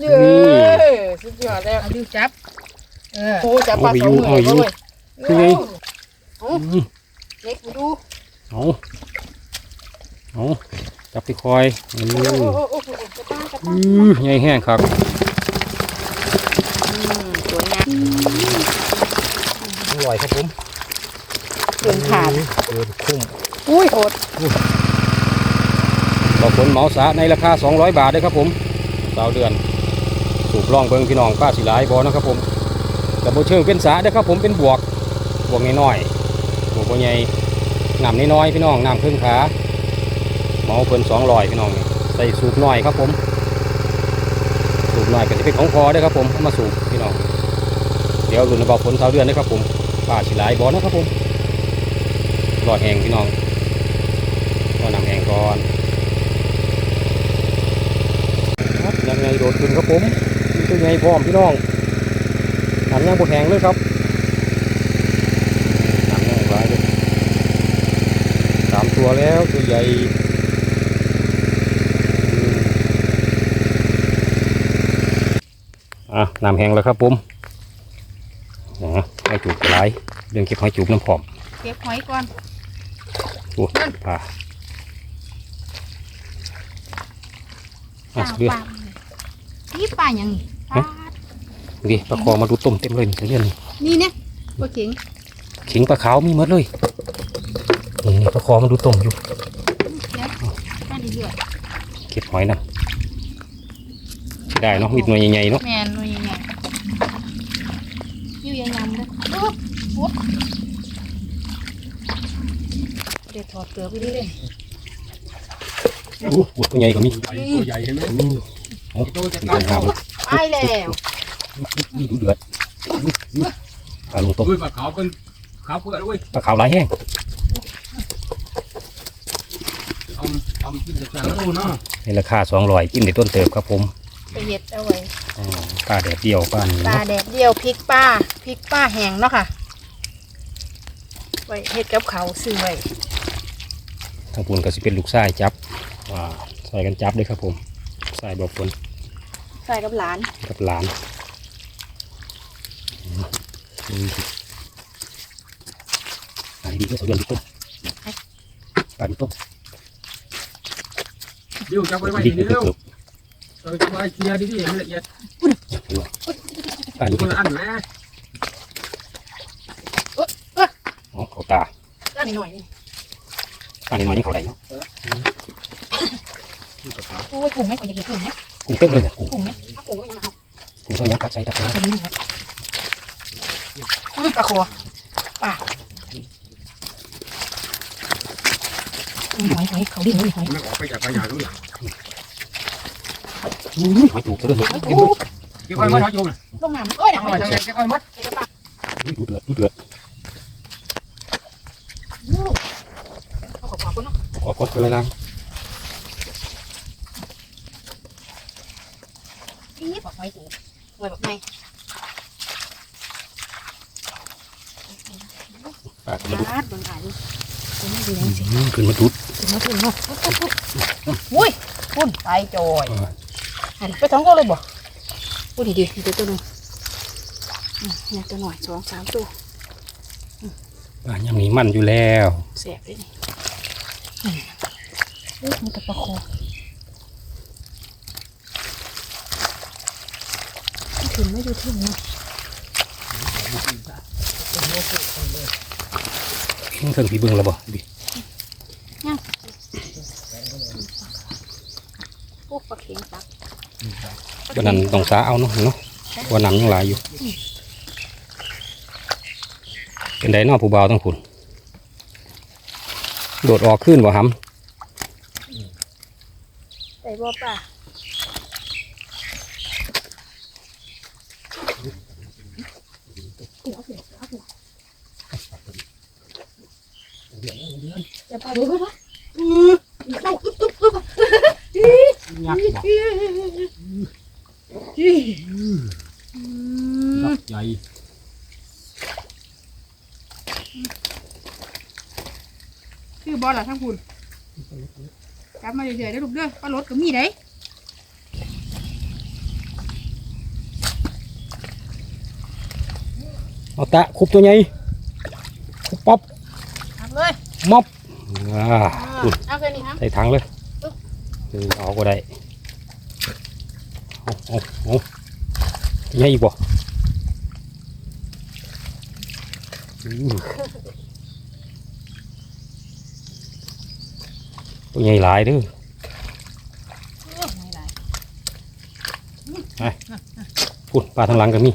เย้สุดยอดแล้วเอาดูจับ เออโอ้จับปลาสองมือเลยคือไงเอาอืมเล็กมาดูเอาเอาจับไปคอยอืโอ้โหมโอ้โหกระต้างกระอืต้างอใหญ่แห้งครับอืมสวยงามอร่อยครับผมเกินขาดเกินคุ้มอุ้ยโหดต่อผลเหมาสาในราคา 200 บาทเลยครับผม สาวเดือน สูบล่องเบิงพี่น้องป้าสิหลายบอนะครับผมแต่โบเชิงเป็นสาเด้อครับผมเป็นบวกบวกน้อยๆบวกบ่ใหญ่น้ำน้อยๆพี่น้องน้ำครึ่งขาเมาเพิ่น200พี่น้องใส่สูบน้อยครับผม สูบน้อยก็จะเป็นของพอเด้อครับผมมาสูบพี่น้องเดี๋ยวรุ่นบอกผลสาวเดือนนะครับผมป้าสิหลายบอนะครับผมรอแหงพี่น้องรอนำแหงก่อน ครับยังไง โดดขึ้นครับผมนี่ตัวใหญ่พร้อมพี่น้องหันยังบดแหงเลยครับหันยังร้ายเลยสามตัวแล้วตัวใหญ่อืมอะน้ำแห้งแล้วครับผมนะให้จูบหลายเรื่องเก็บให้จูบน้ำผอมเก็บหอยก่อนโอ้ปลาอะปลาเรือปลา นี่ปลาอย่างนี้ปลาดิปลาคอมาดูต้มเต็มเลยนี่เรื่องนี้นี่เนี่ยปลาเข็งขิงปลาขาวมีหมดเลยนี่นี่ปลาคอมาดูต้มอยู่เดี๋ยวปลาดีเดือดเก็บหอยนะได้เนาะมีหน่วยใหญ่ๆเนาะแมนนู่นยังไงอยู่ยังยำเลยโอ้โหเดี๋ยวถอดเกลือไปเรื่อยโอ้โหตัวใหญ่ก็มีตัวใหญ่เห็นไหมอืม โอ้ตัวจะตาตัยวหางๆไปแล้วเดือดปลาลงต้มด้ยปลาขาวเป็นขาวเปลือกด้วยปลาขาวหลายแห้งเอาเอากินแต่ละตัวเนาะในราคาสองร้อยกินในต้นเติบครับผมไปเห็ดเอาไว้ปลาแดดเดียวปลาปลาแดดเดียวพริกป้าพริกป้าแห้งเนาะค่ะไว้เห็ดกับเขาซื้อไว้ทางปูนก็สิเป็นลูกไส้จับอ่าใส่กันจับเลยครับผม ใส่บอกฝนใส่กับหลานกับหลานอืมอันนี้ก็สวยดีต้มปลาดีต้มเดี๋ยวจับไว้ไว้ดีเดี๋เกืยวอบเราจะไว้เคลียร์ดีๆละเอียดปลาดีคนละอันนะอ๋อเขาตาด้านหน่อยปลาดีน้อยนี่เขาได้เนาะ โอ้ยกุ้งไม่ค่อยจะกินกุ้งเนี่ยกุ้งเต็มเลยเนี่ยกุ้งกุ้งเนี่ยถ้ากุ้งก็ยังเอากุ้งเขายังกัดใส่ตะกร้าตัวนี้ครับอุ้ยปลาคอปลาหอยหอยเขาดิ้นหอยหอยมันออกไปจากปัญญาตรงนี้อุ้ยหอยจูบเลยหอยโอ้เก็บไว้มาทอยโยมนะลงน้ำเอ้ยน้ำเอาหอยไว้ทางไหนเก็บไว้มัดดูเดือดดูเดือดเขาขอบอกกันเนาะขอกดกันเลยนะ นี่บอกหอยจูหอยแบบไหน ปลากระดูก ปลาดบนขาดูตัวนี้ดูแลสิ ขึ้น มาดุดถึงมาถึงเนาะอุ้ยพุ่นตายจอยหันไปท้องก็เลยบ่พูดดีดีๆเดี๋ยวตัวหนึงเนี่ยตัวหน่อยสองสามตัวปลายังมีมันอยู่แล้วแสบเลยนี่อืมมันตะปะคอมันถึงไม่อยู่ถึงเนาะเครื่องผีเบิ้งแล้วบ่ดิ พวกปลาเข็งตัก วันนั้นต้องสาเอาเนาะเนาะวันน้ำยังหลายอยู่ เป็นไดเนอผู้เบาต้องคุณโดดออกขึ้นบ่หำใส่บ่ป่าจะไปดูไหมเดอกใหญ่คือบอลล่ะทั้งคุณกลับมาเรื่อยๆได้อลูกเด้อปลารถก็มีได้เอาตะคุบตัวใหญ่คุบป๊อบทำเลยม็อบอ่าอาแใส่ถังเลยออเอาก็ได้ เอาเอาเอาใหญ่อีกบ่อืมตัวใหญ่หลายเด้อโอ้ยไม่ได้พูดปลาทางหลังกันมี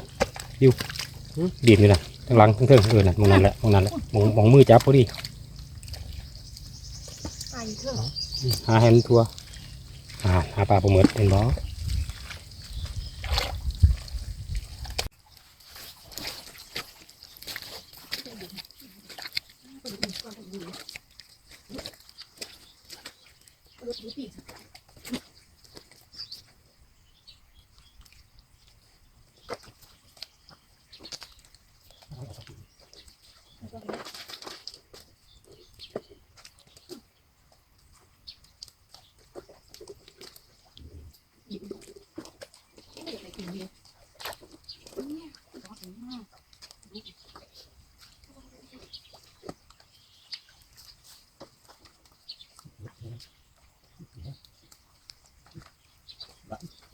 ดิวดีดอยู่นะทางหลังทางเทิงเออน่ะมองนั่นแหละมองนั่นแหละมองมองมือจับพอดีไปเถอะหาให้มันทัวหาหาปลาปลาหมึกเป็นบ่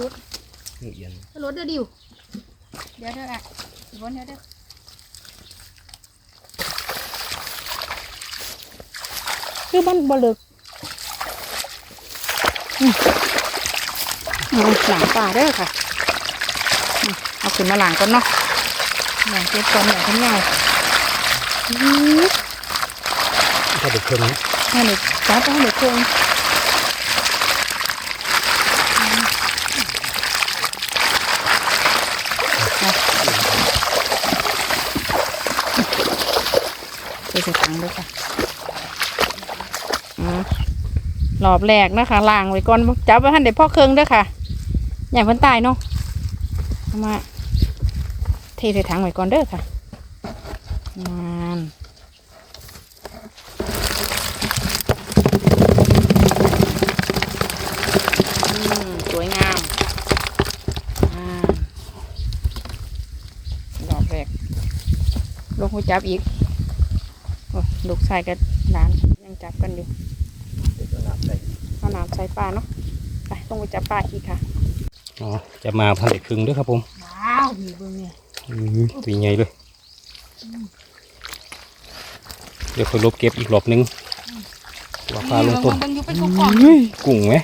รุดรุดเอียนรุดเดี๋ยวดิว เดี๋ยวเดี๋ยวอะเดี๋ยวเดี๋ยวเดี๋ยวคือมันบลึกอืมเอาหลังป่าเด้อค่ะอืมเอาขึ้นมาหลังก่อนเนาะหลังเก็บก่อนอย่างทั้งใหญ่อืมถ้าเด็กคนนี้ให้เด็กจับให้เด็กเครื่องไป ใส่ถังเลยค่ะอืมรอบแรกนะคะล้างไว้ก่อนจับไว้หันเด็พ่อเครื่องด้อค่ะอย่างเพิ่นตายเนาะมาเทใส่ถังไว้ก่อนเด้อค่ะนานสวยงามอ่ารอบแรกลงหัวจับอีก โอ้ยลูกชายกับหลานยังจับกันอยู่เอาน้ำใส่ปลาเนาะไปลงไปจับปลาอีกค่ะอ๋อจะมาพันเด็กครึ่งด้วยครับผมว้าวมีเบิ่งเนี่ยอืมตัวใหญ่เลยเดี๋ยวค่อยลบเก็บอีกรอบนึงว่าปลาลงต้นเบิ่งอยู่เป็นกล่องเฮ้ยกุ้งไหม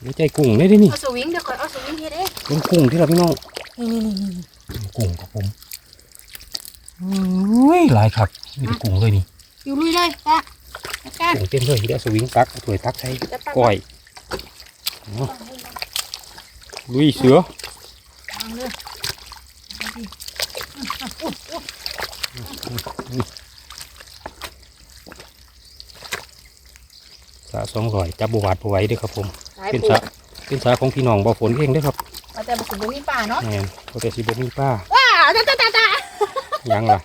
เดี๋ยวใจกุ้งได้ดินี่เอาสวิงเดี๋ยวก่อนเอาสวิงเฮ็ดเองเป็นกุ้งที่เราพี่น้องนี่นี่นี่นี่กุ้งครับผม อุ้ยหลายครับมีแต่กุ้งเลยนี่อยู่ลุยเลยป้าจัดการกุ้งเต็มเลยเดี๋ยวเอาสวิงตักเอาถ้วยตักใส่ก้อยเอาลุยเสือวางเลยสะสองร้อยจับบวาดบวไหว้เด้วยครับผมสายเป็นปูสะเป็นสะของพี่น้องบ่อฝนเองเด้อครับเอาแต่บุกบุกมีป่าเนาะแม่นเพราะแต่สิบ่มีป้าว้าตาตาตาตา ยังล่ะ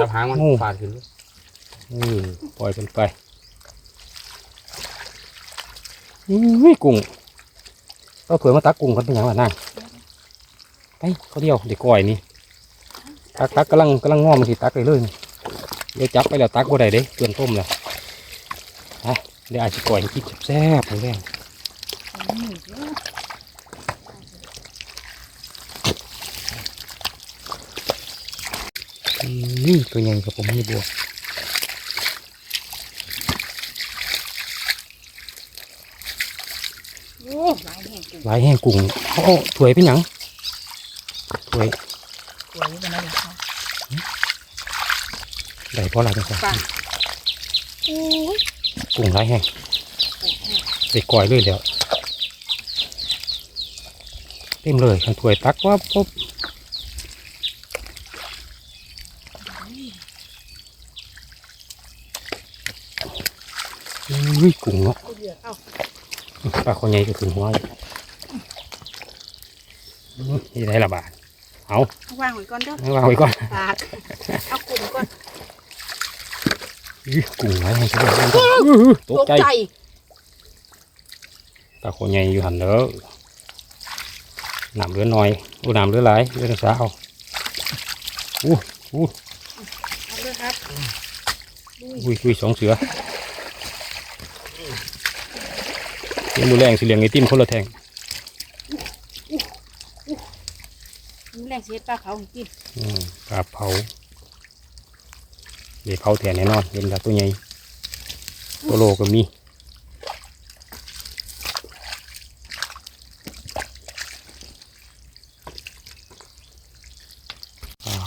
จับหางมันโอ้ฟาดขึ้นเลยเออปล่อยเป็นไปอุ้ยกุ้งเอาถ้วยมาตักกุ้งกันเป็นหยังล่ะนางไปเขาเดียวเด็กก้อยนี่ตักตักกำลังกำลังง้อมันสิตักเลยเลยนี่เดี๋ยวจับไปแล้วตักบ่ได้เด้เตือนต้มแล้วไปเดี๋ยวอาจจะก้อยให้กินแซ่บๆเลยแรง นี่ตัวใหญ่กับผมนี่บัวโอ้หลายแห่งกุ้งหลายแห้งกุ้งเขาเอาถ้วยเป็นหยังถ้วยสวยเป็นอะไรคะได้เพราะอะไรจังซั่นป่าโอ้ยกุ้งหลายแห้งได้ก้อยเลยแล้วเต็มเลยขันถ้วยตักว่าปุ๊บ อุ้ยกุ้งเนาะเอาเดือดเอาปลาคอใหญ่ก็ขึ้นหัวเลยอื้อนี่ได้ละบาทเอาวางไว้ก่อนเด้อวางไว้ก่อนปากเอากลุ่มก่อนอื้อกุ้งไว้ให้ช่วยกันอื้อตตกกใจใจปลาคอใหญ่อยู่หันเด้อน้ำเหลือน้อยอู้น้ำเหลือหลายเหลือสาวอู้อู้เอาเลยครับอุ้ยอุ้ยสองเสือ เลี้ยงมือแรงสิเลี้ยงไอติมคนละแทงมีแรงเสียปลาเผาให้กินอืมปลาเผาเดี๋ยวเผาแทนแน่นอนเห็นแล้วตัวใหญ่ตัวโลก็มี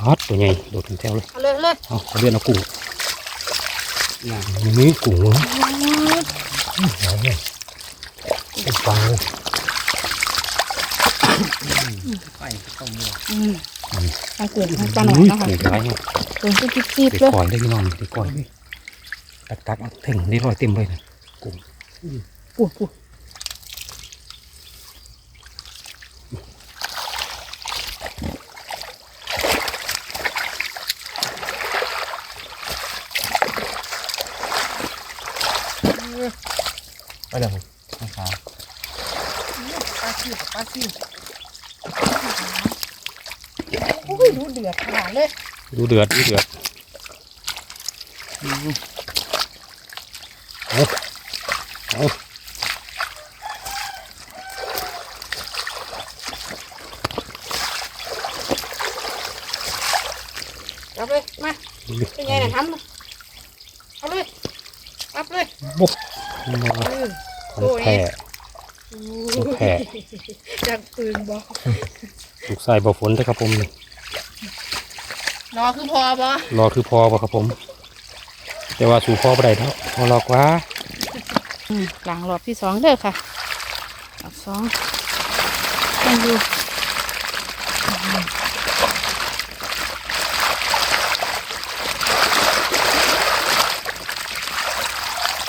ฮัดตัวใหญ่โดดถึงแถวเลยเอาเลยเอาเลยเอาเลือดเอากุ้งนี่กุ้งเหรอไหนเนี่ยเป็นปลาเลยไปต้องมืออืมปลาเกิดปลาหน่อยอุ้ยเนาะค่ะเห็นไรเนี่ยเกิดเป็นจิ๊บๆเด็กเลยก่อยได้พี่น้องเด็กก่อยเลยตักตักๆเท่งได้รอยเต็มเลยนะกุ้งปูดปูดไปเลยผมนะครับ ปลา ซิวกับปลาซิวโอ้ยดูเดือดขนาดเลยดูเดือดดูเดือดเอาเอาเอาเลยมาเป็นไงน่ะทำเลยเอาเลยรับเลยบุ๊กอืมของแท้ลู กแพะจากปืนบอกลูกใส่บ่ฝนนะครับผมนี่รอคือพอบ่รอคือพอป่ะครับผม แต่ว่าสู่พอบ่ได้แล้วพอรอกว่าหลังรอบที่สองเด้อค่ะรอบสองยังอยู่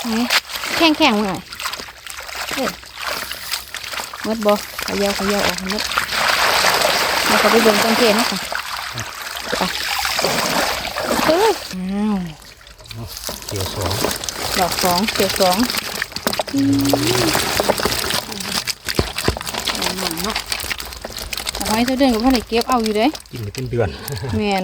ไหนแข็งแข็งๆหน่อยเฮ้ย มดบ่ขยาวขยาวออกให้มดมาเขาไปเบิ่งต้นเทียนนะคะไปเฮ้ยอ้าวเกี่ยวสองดอกสองเกียวสองอืมหนังเนาะเอาไว้เท่าเดือนกับพ่อไหนเก็บเอาอยู่เด้กินได้เป็นเดือนแมน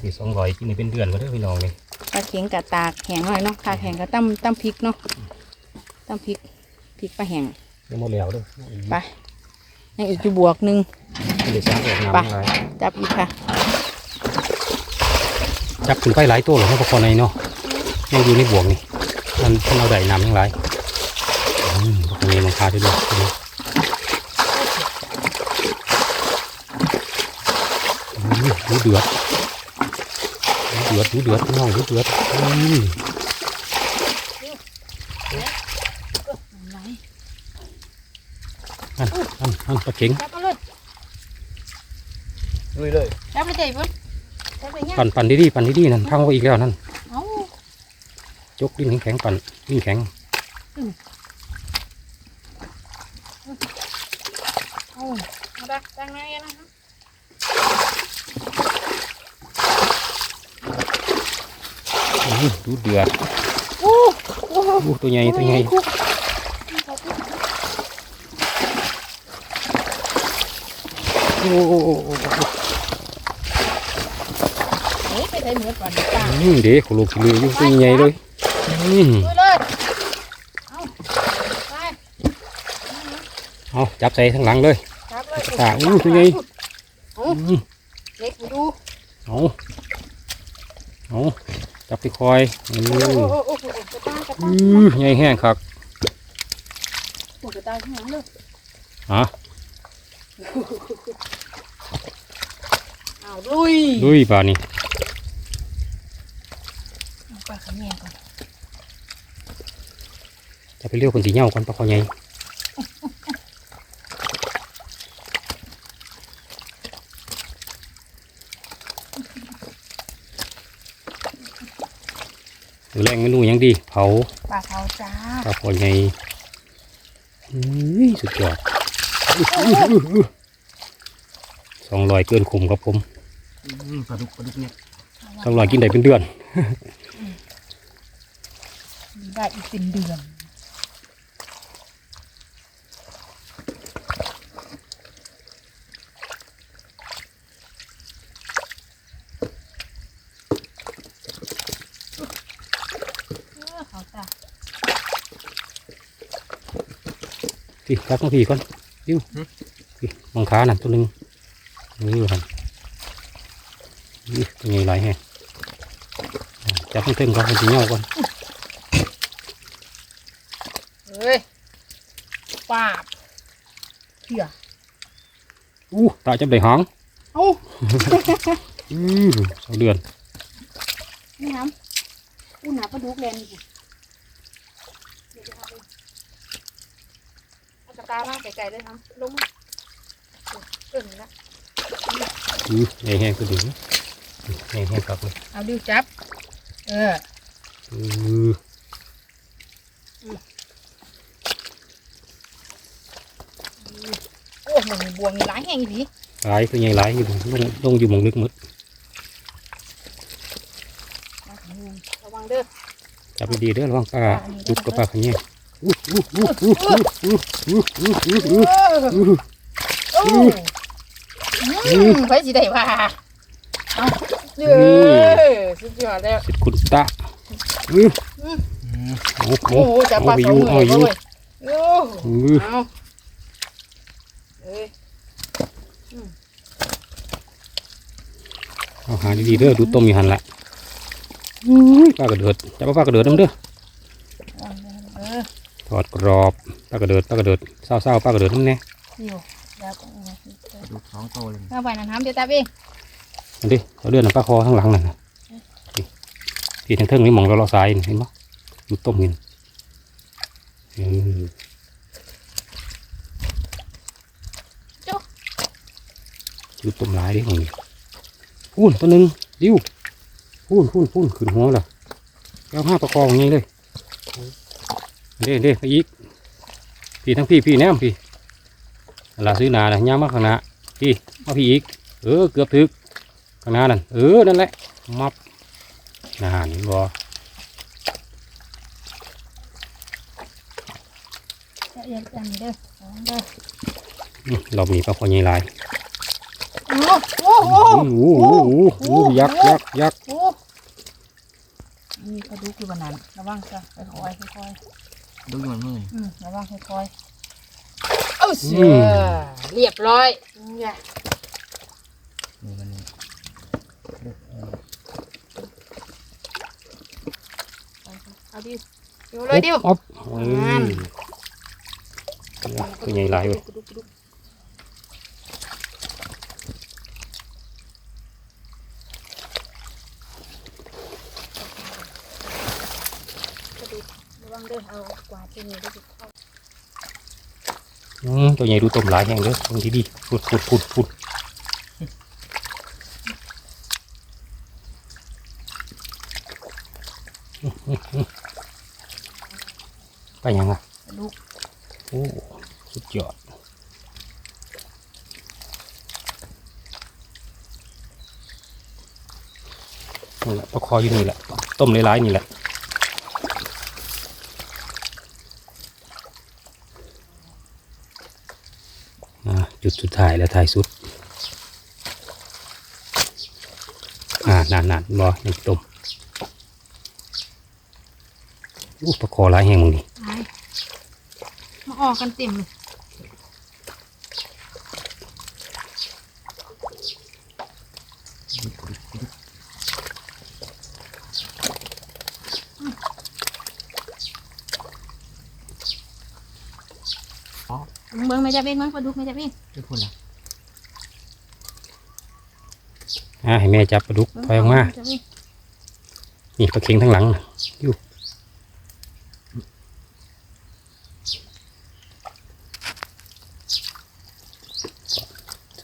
สี่สองร้อยกินได้เป็นเดือนก็ได้อพี่น้องนี่ปลาเข็งกับตากแห้งหน่อยเนาะตากแห้งกับตั้มตั้มพริกเนาะตั้มพริกพริกปลาแห้ง ยังหมดแล้วเด้วยไปยังอีกอยู่บวกหนึ่งเดี๋ยวสร้างออกน้ำไปหลายจับอีกค่ะ จับขึ้นไปหลายตัวหรอกนะพอในเนาะยังอยู่ในบ่วงนี่มันเพิ่นเอาได้น้ำทั้งหลายอืมพวกนี้มันคาได้ด้วยตัวนี้อืมดูเดือดดูเดือดดูเดือดพี่น้องดูเดือดอืมอั นอันอันปลาเข็งจับเอาเลยลุยเลยจับไปใจเพิ่นจับไปเงี้ยปั่นปั่นดีๆปั่นดีๆนั่นพังไว้อีกแล้วนั่นเอายกดิ้นแข็งๆปั่นดิ้นแข็งเอาเอาดักดังไหนนะคะอื้อดูเดือดโอ้โหอู้ตัวใหญ่ตัวใหญ่โอ้โอ้โอ้โอ้ เฮ้ยไปใส่เหมือนก่อนดีกว่าอืมเด็กขลุกขี้เลืออยู่ตัวใหญ่เลยเลยเอาจับใส่ทั้งหลังเลยจับเลยตาอู้ตัวใหญ่เอาอืมเล็กดูเอาเอาจับไปคอยอือใหญ่แห้งคักโอ้กระตาข้างหลังเลยฮะ เอาลุยลุยปลานี่ปลาขมิ้นก่อนจะไปเลี้ยกคนสีเงาก่อนปลาคอใหญ่แรงไม่รู้ยังดีเผาปลาเผาจ้าปลาคอใหญ่สุดยอดสองลอยเกินคุมครับผม ปลาดุกปลาดุกเนี่ยสองร้อยกินได้เป็นเดือนได้อีกเป็นเดือนเขาจ้าพี่รักน้องพี่ก่อนยิ้วพี่มังค้าน่ะตัวหนึงนี่อยู่ครับนี่ ตัวใหญ่หลายแฮะอ่าจับเพิ่งๆก่อนมันจะเหี่ยวก่อนเฮ้ยปาบเหี้ยอู้ตาจับได้หางเอ้าอือสองเดือนนี่น้ำอู้หนาปลาดุกแลนนี่เดี๋ยวจะเอาไปเอาตะกร้ามาไกลๆเลยครับลงมาเอิ่มนะอือใหญ่แห้งตัวดี แห้งห้ครับเอาดิวจับ เอออือโอ้มันบวงหลายแห้งอีพีหลายตัวใหญ่หลายอยู่ลงลงอยู่มองลึกมดระวังเด้อจับดีเด้อระวังปลาดุกกับปลาขันแย่ไปสิได้ว่า เอาเด้อสุดยอดแล้วสิคุณตาอือโอ้โหโอ้โหจับปลาเอาไปสองอยู่มือเอาเลอยู่ยโอ้อือเอาเอ้ยเอาหาดีๆเด้อดูต้มอยู่หันละอุ้ยปลากระเดิดจับปลากระเดิดน้ำเด้อเออทอดกรอบปลากระเดิดปลากระเดิดเศร้าๆปลากระเดิดน้ำแน่อยู่แล้วก็ปลาดุกสองโตเลยเอาไปนั่นทำเดี๋ยวตาเอง อันนี้เอาเดือนน้ำปลาคอข้างหลังนั่นน่ะนี่ที่ทั้งเทิงนี่หมองเราเราสายนี่เห็นปะดูต้มเห็นเออดูต้มหลายดิของนี่พูนตัวหนึ่งดิ้วพูนพูนพูนขึ้นหัวและแล้วห้าประคองอย่างนี้เลยเด้เด้ไปอีกพี่ทั้งพี่พี่แนมพี่ลาซื้อหนาเลยย่างมาข้างหน้าพี่มาพี่อีก เออเกือบถึก ข้างหน้านั่นเออนั่นแหละมับนานบ่จะเอียงอันนี้เด้อระวังเด้ออืมเรามีปลาคอใหญ่หลายโอ้โอ้โอ้โอ้โหโอ้โหโอ้โหยักษ์ยักษ์ยักษ์โอ้มีกระดูกอยู่บนนั้นระวังจ้ะค่อยๆค่อยดูอยู่มันมือๆอืมระวังค่อยๆเอาเสือเรียบร้อยเนี่ย มือมันเอาดิอยู่เลยดิวอ๊อบเอนั่อนตัวใหญ่หลายเว้ยกระดูกกระดูกกระดูกระวังเด้อเอากวาดที่นี่ได้สิเข้าอืมตัวใหญ่ดูต้มหลายแห่งเด้อตรงที่ดีพุดพุดพุดพุด ไปยังอะกระดูกโอ้สุดยอดนี่แหละปลาคออยู่นี่แหละต้มหลายๆนี่แหละอ่าจุดสุดท้ายแล้วท้ายสุด อ่านานนานๆบ่ยังต้มอู้ปลาคอหลายแห่งมึงนี่ไปมา ออกกันเต็มเลยเบิ่งไม่จับเองมั้งปลาดุกไม่จับเองทุกคนละอ่าให้แม่จับปลาดุกถอยออกมาจับเองนี่ปลาเค็งทั้งหลังน่ะอยู่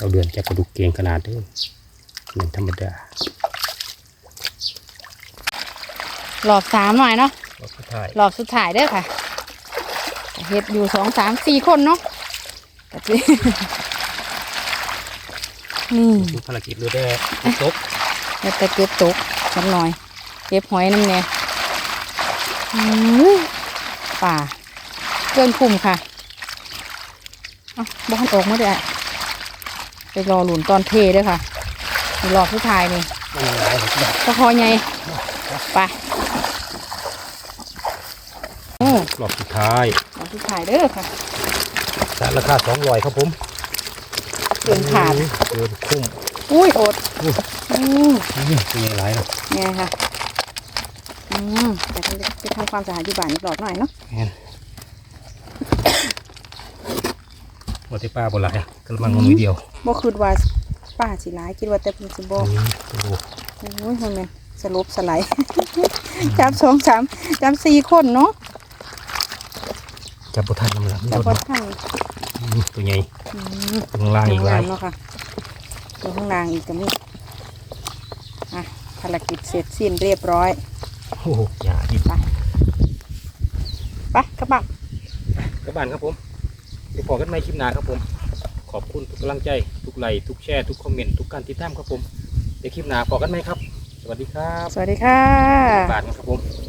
เจ้าเดือนจับปลาดุกเก่งขนาดเด้อเหมือนธรรมดารอบสามหน่อยเนาะรอบสุดท้ายรอบสุดท้ายเด้อค่ะเฮ็ดอยู่สองสามสี่คนเนาะกะจินี่ดูภารกิจเรือแดงตกแล้วแต่เก็บตกสักหน่อย เก็บหอยน้ำแน่อื้อป่าเกินคุ้มค่ะ เอะบ้านออกมาได้อะ ไปรอหลุนตอนเทเด้วยค่ะนี่รอบสุดท้ายนี่มันหลายแบบตะคอใหญ่ไปโอ้รอบสุดท้ายรอบสุดท้ายเด้อค่ะสารราคาสองร้อยครับผมเกินขาดเกินคุ้มอุ้ยอดอุ้ยอืมนี่เป็นไงหลายเนาะไงค่ะอืมแต่ต้องไปทำความสะอาดที่บ้านอีกรอบหน่อยเนาะ หมดที่ป้าบ่หลายกระมังมันมีเดียวบ่คิดว่าป้าสิร้ายคิดว่าแต่เพิ่นสิบ่นี่ดูโอ้ยมันแม่นสลบสไลด์จับสองสามจับสี่คนเนาะจับบุทันน้ำหลังจับบ่ทันตัวใหญ่อืมตัวข้างล่างอีกหลายเนาะค่ะตัวข้างล่างอีกก็มีอะภารกิจเสร็จสิ้นเรียบร้อยโอ้โหอย่าดิบไปกระบังกระบานครับผม ไปพอกันใหม่คลิปหน้าครับผม ขอบคุณทุกกำลังใจ ทุกไลค์ทุกแชร์ ทุกคอมเมนต์ทุกการติดตามครับผมเดี๋ยวคลิปหน้าพอกันไหมครับ สวัสดีครับสวัสดีค่ะ บานครับผม